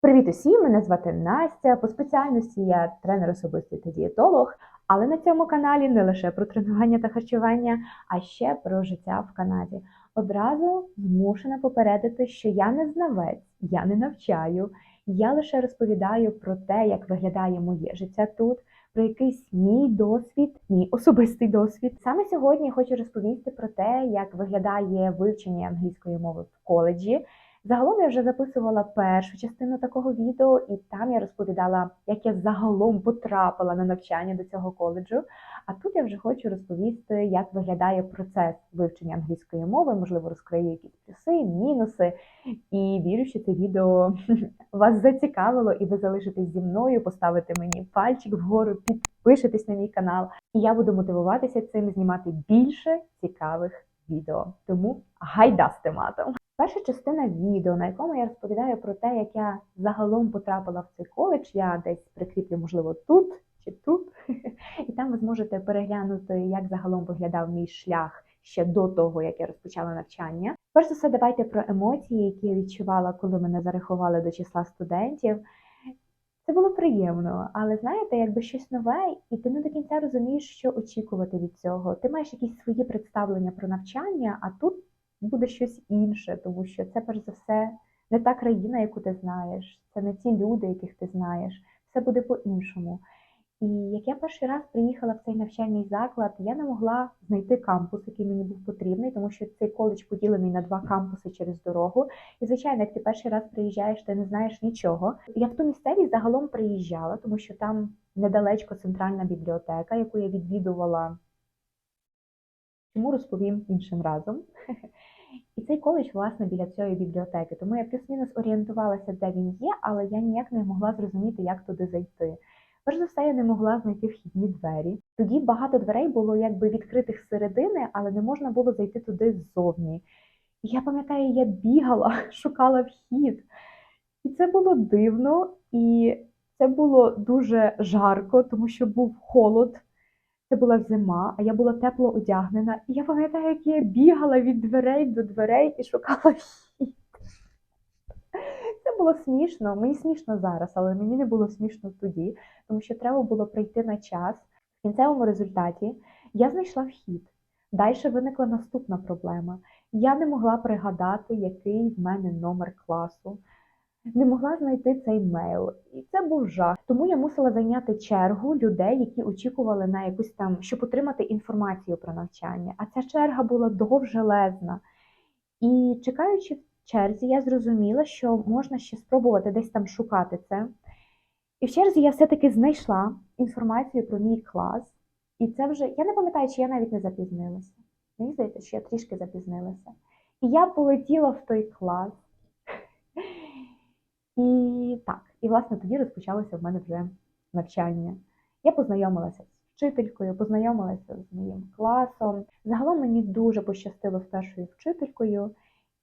Привіт усім! Мене звати Настя. По спеціальності я тренер особистий та дієтолог. Але на цьому каналі не лише про тренування та харчування, а ще про життя в Канаді. Одразу змушена попередити, що я не знавець, я не навчаю. Я лише розповідаю про те, як виглядає моє життя тут, про якийсь мій досвід, мій особистий досвід. Саме сьогодні я хочу розповісти про те, як виглядає вивчення англійської мови в коледжі. Загалом я вже записувала першу частину такого відео, і там я розповідала, як я загалом потрапила на навчання до цього коледжу. А тут я вже хочу розповісти, як виглядає процес вивчення англійської мови, можливо, розкрию якісь плюси, мінуси. І вірю, що це відео вас зацікавило, і ви залишитесь зі мною, поставите мені пальчик вгору, підпишетесь на мій канал, і я буду мотивуватися цим знімати більше цікавих відео. Тому гайда з тематом. Перша частина відео, на якому я розповідаю про те, як я загалом потрапила в цей коледж, я десь прикріплю, можливо, тут чи тут. І там ви зможете переглянути, як загалом виглядав мій шлях ще до того, як я розпочала навчання. Перш за все, давайте про емоції, які я відчувала, коли мене зарахували до числа студентів. Це було приємно, але знаєте, якби щось нове, і ти не до кінця розумієш, що очікувати від цього. Ти маєш якісь свої представлення про навчання, а тут буде щось інше, тому що це перш за все не та країна, яку ти знаєш, це не ті люди, яких ти знаєш, все буде по-іншому. І як я перший раз приїхала в цей навчальний заклад, я не могла знайти кампус, який мені був потрібний, тому що цей коледж поділений на два кампуси через дорогу. І, звичайно, як ти перший раз приїжджаєш, ти не знаєш нічого. Я в ту місцевість загалом приїжджала, тому що там недалечко центральна бібліотека, яку я відвідувала. Чому розповім іншим разом? І цей коледж, власне, біля цієї бібліотеки. Тому я плюс-мінус орієнтувалася, де він є, але я ніяк не могла зрозуміти, як туди зайти. Перш за все, я не могла знайти вхідні двері. Тоді багато дверей було якби відкритих зсередини, але не можна було зайти туди ззовні. І я пам'ятаю, я бігала, шукала вхід. І це було дивно, і це було дуже жарко, тому що був холод. Це була зима, а я була тепло одягнена. І я пам'ятаю, як я бігала від дверей до дверей і шукала вхід. Це було смішно. Мені смішно зараз, але мені не було смішно тоді, тому що треба було прийти на час. В кінцевому результаті я знайшла вхід. Далі виникла наступна проблема. Я не могла пригадати, який в мене номер класу. Не могла знайти цей мейл, і це був жах. Тому я мусила зайняти чергу людей, які очікували на якусь там, щоб отримати інформацію про навчання. А ця черга була довжелезна. І чекаючи в черзі, я зрозуміла, що можна ще спробувати десь там шукати це. І в черзі я все-таки знайшла інформацію про мій клас. І це вже я не пам'ятаю, чи я навіть не запізнилася. Мені здається, що я трішки запізнилася. І я полетіла в той клас. І так, і власне тоді розпочалося в мене вже навчання. Я познайомилася з вчителькою, познайомилася з моїм класом. Загалом мені дуже пощастило з першою вчителькою.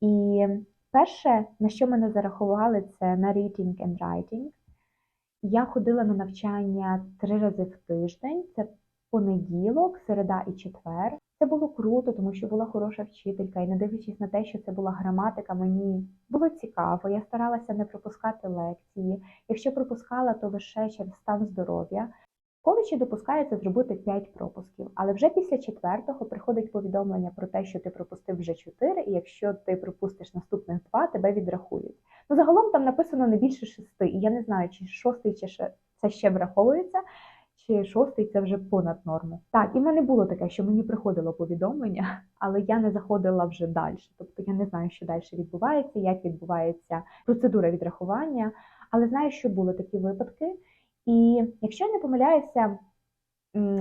І перше, на що мене зарахували, це на reading and writing. Я ходила на навчання три рази в тиждень. Це понеділок, середа і четвер. Це було круто, тому що була хороша вчителька, і не дивлячись на те, що це була граматика, мені було цікаво. Я старалася не пропускати лекції. Якщо пропускала, то лише через стан здоров'я. Коледжі допускається зробити 5 пропусків, але вже після четвертого приходить повідомлення про те, що ти пропустив вже 4, і якщо ти пропустиш наступних 2, тебе відрахують. Ну загалом там написано не більше 6, і я не знаю, чи шостий чи це ще враховується чи шостий це вже понад норму. Так, і в мене було таке, що мені приходило повідомлення, але я не заходила вже далі. Тобто я не знаю, що далі відбувається, як відбувається процедура відрахування. Але знаю, що були такі випадки. І якщо я не помиляюся,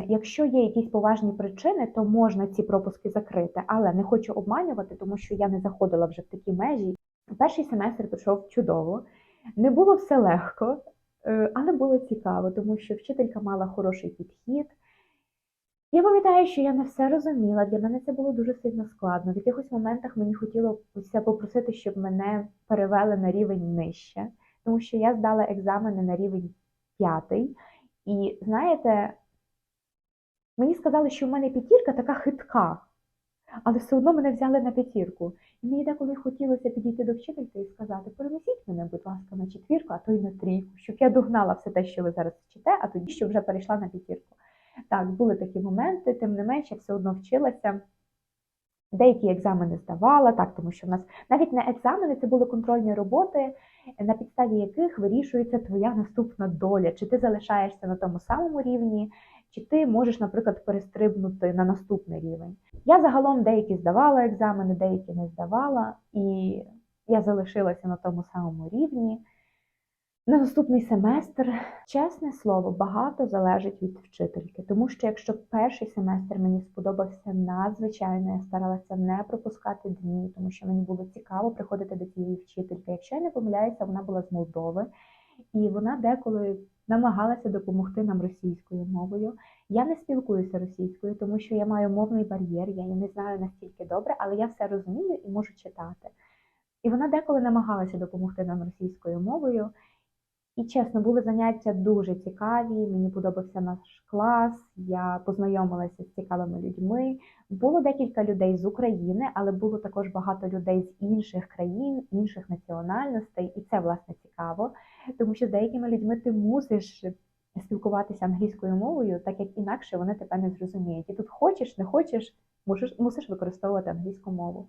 якщо є якісь поважні причини, то можна ці пропуски закрити, але не хочу обманювати, тому що я не заходила вже в такі межі. Перший семестр пройшов чудово, не було все легко. Е, але було цікаво, тому що вчителька мала хороший підхід. Я пам'ятаю, що я не все розуміла, для мене це було дуже сильно складно. В якихось моментах мені хотілося попросити, щоб мене перевели на рівень нижче, тому що я здала екзамени на рівень п'ятий. І знаєте, мені сказали, що в мене п'ятірка така хитка. Але все одно мене взяли на п'ятірку. І мені деколи хотілося підійти до вчительки і сказати: перенесіть мене, будь ласка, на четвірку, а то й на трійку, щоб я догнала все те, що ви зараз вчите, а тоді щоб вже перейшла на п'ятірку. Так, були такі моменти, тим не менше, я все одно вчилася. Деякі екзамени здавала, так, тому що в нас навіть не екзамени, це були контрольні роботи, на підставі яких вирішується твоя наступна доля, чи ти залишаєшся на тому самому рівні, чи ти можеш, наприклад, перестрибнути на наступний рівень. Я загалом деякі здавала екзамени, деякі не здавала, і я залишилася на тому самому рівні. На наступний семестр, чесне слово, багато залежить від вчительки, тому що якщо перший семестр мені сподобався надзвичайно, я старалася не пропускати дні, тому що мені було цікаво приходити до цієї вчительки. Якщо я не помиляюся, вона була з Молдови, і вона деколи намагалася допомогти нам російською мовою. Я не спілкуюся російською, тому що я маю мовний бар'єр, я її не знаю настільки добре, але я все розумію і можу читати. І вона деколи намагалася допомогти нам російською мовою. І чесно, були заняття дуже цікаві. Мені подобався наш клас. Я познайомилася з цікавими людьми. Було декілька людей з України, але було також багато людей з інших країн, інших національностей, і це власне цікаво, тому що з деякими людьми ти мусиш спілкуватися англійською мовою, так як інакше вони тебе не зрозуміють. І тут хочеш, не хочеш, мусиш, використовувати англійську мову.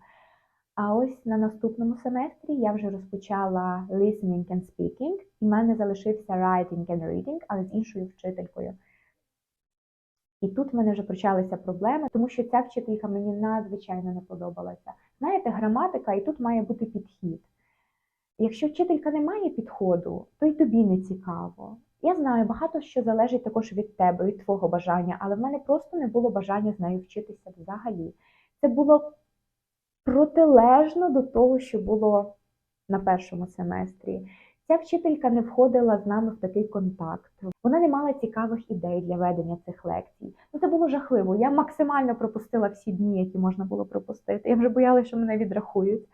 А ось на наступному семестрі я вже розпочала listening and speaking, і в мене залишився writing and reading, але з іншою вчителькою. І тут в мене вже почалися проблеми, тому що ця вчителька мені надзвичайно не подобалася. Знаєте, граматика, і тут має бути підхід. Якщо вчителька не має підходу, то й тобі не цікаво. Я знаю, багато що залежить також від тебе, від твого бажання, але в мене просто не було бажання з нею вчитися взагалі. Це було протилежно до того, що було на першому семестрі. Ця вчителька не входила з нами в такий контакт. Вона не мала цікавих ідей для ведення цих лекцій. Ну це було жахливо. Я максимально пропустила всі дні, які можна було пропустити. Я вже боялася, що мене відрахують.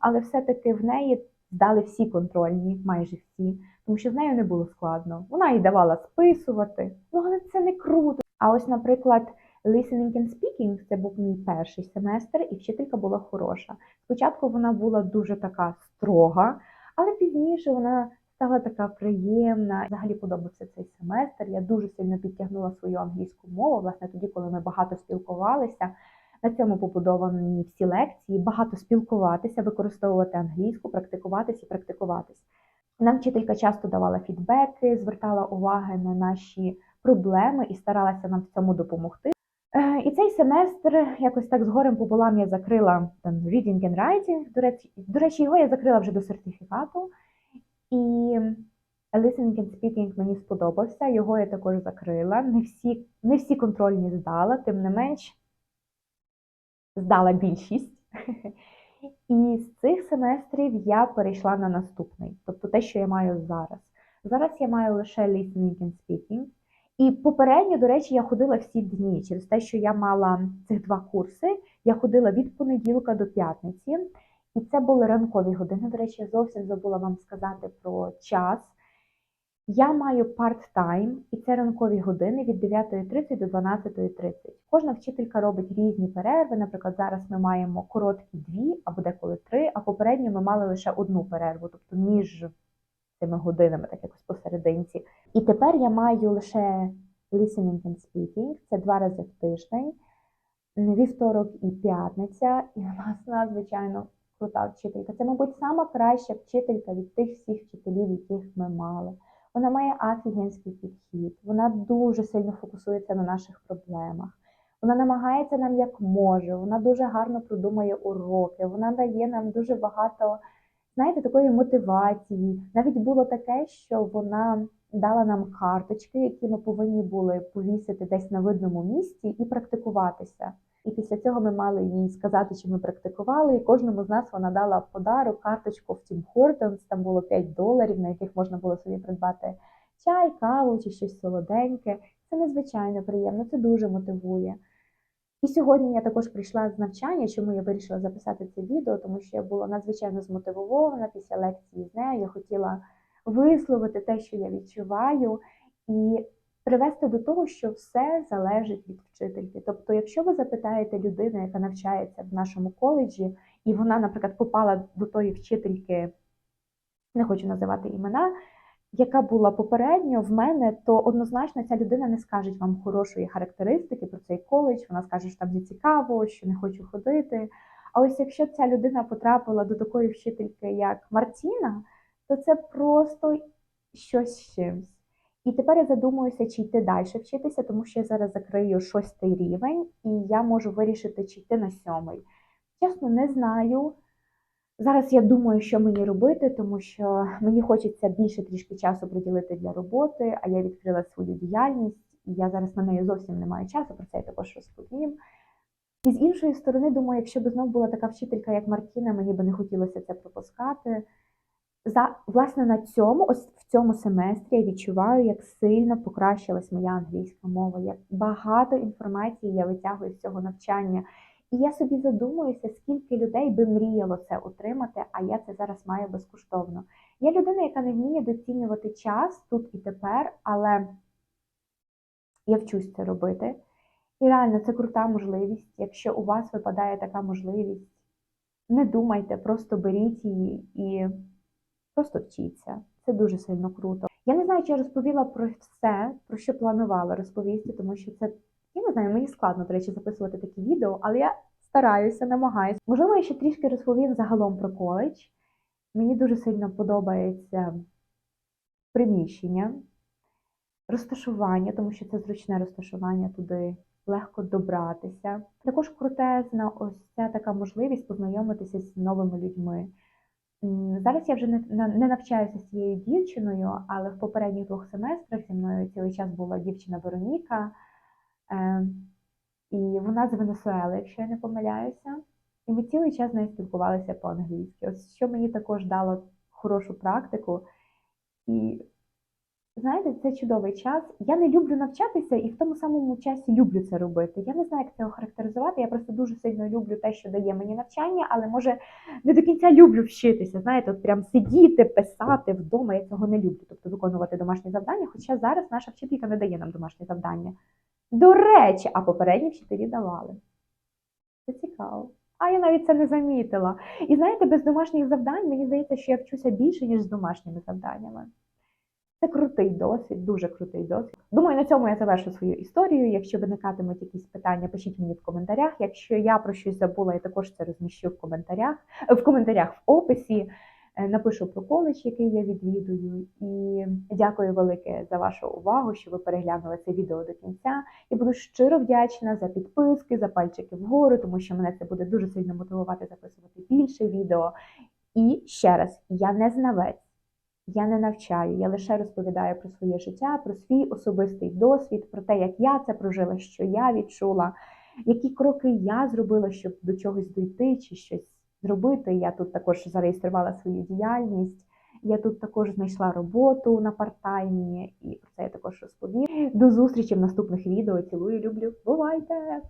Але все-таки в неї здали всі контрольні, майже всі, тому що з нею не було складно. Вона їй давала списувати, ну але це не круто. А ось, наприклад, listening and speaking – це був мій перший семестр, і вчителька була хороша. Спочатку вона була дуже така строга, але пізніше вона стала така приємна. Взагалі подобався цей семестр. Я дуже сильно підтягнула свою англійську мову. Власне, тоді, коли ми багато спілкувалися. На цьому побудовані всі лекції, багато спілкуватися, використовувати англійську, практикуватись і практикуватись. Нам вчителька часто давала фідбеки, звертала уваги на наші проблеми і старалася нам в цьому допомогти. Е, І цей семестр якось так згорем пополам я закрила там reading and writing. До речі, до речі, його я закрила вже до сертифікату. І listening and speaking мені сподобався. Його я також закрила. Не всі, не всі контрольні здала, тим не менш здала більшість. І з цих семестрів я перейшла на наступний, тобто те, що я маю зараз. Зараз я маю лише listening and speaking. І попередньо, до речі, я ходила всі дні через те, що я мала цих два курси. Я ходила від понеділка до п'ятниці, і це були ранкові години. До речі, я зовсім забула вам сказати про час. Я маю part-time, і це ранкові години від 9.30 до 12.30. Кожна вчителька робить різні перерви. Наприклад, зараз ми маємо короткі дві або деколи три, а попередньо ми мали лише одну перерву, тобто між цими годинами, так якось посерединці. І тепер я маю лише listening and speaking, це два рази в тиждень, вівторок і п'ятниця, і у нас надзвичайно крута вчителька. Це, мабуть, сама краща вчителька від тих всіх вчителів, яких ми мали. Вона має офігенський підхід, вона дуже сильно фокусується на наших проблемах. Вона намагається нам як може, вона дуже гарно продумує уроки, вона дає нам дуже багато, знаєте, такої мотивації. Навіть було таке, що вона дала нам карточки, які ми повинні були повісити десь на видному місці і практикуватися. І після цього ми мали їй сказати, що ми практикували, і кожному з нас вона дала подарок карточку в Tim Hortons, там було 5 доларів, на яких можна було собі придбати чай, каву чи щось солоденьке. Це надзвичайно приємно, це дуже мотивує. І сьогодні я також прийшла з навчання, чому я вирішила записати це відео, тому що я була надзвичайно змотивована після лекції з нею. Я хотіла висловити те, що я відчуваю. І привести до того, що все залежить від вчительки. Тобто, якщо ви запитаєте людину, яка навчається в нашому коледжі, і вона, наприклад, попала до тої вчительки, не хочу називати імена, яка була попередньо в мене, то однозначно ця людина не скаже вам хорошої характеристики про цей коледж. Вона скаже, що там не цікаво, що не хочу ходити. А ось якщо ця людина потрапила до такої вчительки, як Мартіна, то це просто щось з чимсь. І тепер я задумуюся, чи йти далі вчитися, тому що я зараз закрию шостий рівень, і я можу вирішити, чи йти на сьомий. Чесно, не знаю. Зараз я думаю, що мені робити, тому що мені хочеться більше трішки часу приділити для роботи, а я відкрила свою діяльність, і я зараз на неї зовсім не маю часу, про це я також розповім. І з іншої сторони, думаю, якщо б знов була така вчителька, як Мартіна, мені би не хотілося це пропускати. За власне на цьому, ось в цьому семестрі, я відчуваю, як сильно покращилась моя англійська мова, як багато інформації я витягую з цього навчання. І я собі задумуюся, скільки людей би мріяло це отримати, а я це зараз маю безкоштовно. Я людина, яка не вміє доцінювати час тут і тепер, але я вчусь це робити. І реально це крута можливість. Якщо у вас випадає така можливість, не думайте, просто беріть її і просто вчіться. Це дуже сильно круто. Я не знаю, чи я розповіла про все, про що планувала розповісти, тому що це, я не знаю, мені складно, до речі, записувати такі відео, але я стараюся, намагаюся. Можливо, я ще трішки розповім загалом про коледж. Мені дуже сильно подобається приміщення, розташування, тому що це зручне розташування туди легко добратися. Також крутезна ось ця така можливість познайомитися з новими людьми. Зараз я вже не, не навчаюся цією дівчиною, але в попередніх двох семестрах зі мною цілий час була дівчина Вероніка, і вона з Венесуели, якщо я не помиляюся. І ми цілий час з нею спілкувалися по-англійськи. Ось що мені також дало хорошу практику. І знаєте, це чудовий час. Я не люблю навчатися і в тому самому часі люблю це робити. Я не знаю, як це охарактеризувати. Я просто дуже сильно люблю те, що дає мені навчання, але може не до кінця люблю вчитися. Знаєте, от прям сидіти, писати вдома. Я цього не люблю, тобто виконувати домашні завдання. Хоча зараз наша вчителька не дає нам домашні завдання. До речі, а попередні вчителі давали. Це цікаво. А я навіть це не замітила. І знаєте, без домашніх завдань мені здається, що я вчуся більше, ніж з домашніми завданнями. Це крутий досвід, дуже крутий досвід. Думаю, на цьому я завершу свою історію. Якщо виникатимуть якісь питання, пишіть мені в коментарях. Якщо я про щось забула, я також це розміщу в коментарях, в коментарях в описі. Е, Напишу про коледж, який я відвідую. І дякую велике за вашу увагу, що ви переглянули це відео до кінця. І буду щиро вдячна за підписки, за пальчики вгору, тому що мене це буде дуже сильно мотивувати записувати більше відео. І ще раз, я не знавець. Я не навчаю, я лише розповідаю про своє життя, про свій особистий досвід, про те, як я це прожила, що я відчула, які кроки я зробила, щоб до чогось дійти чи щось зробити. Я тут також зареєструвала свою діяльність. Я тут також знайшла роботу на парт-таймі, і про це я також розповім. До зустрічі в наступних відео. Цілую, люблю. Бувайте!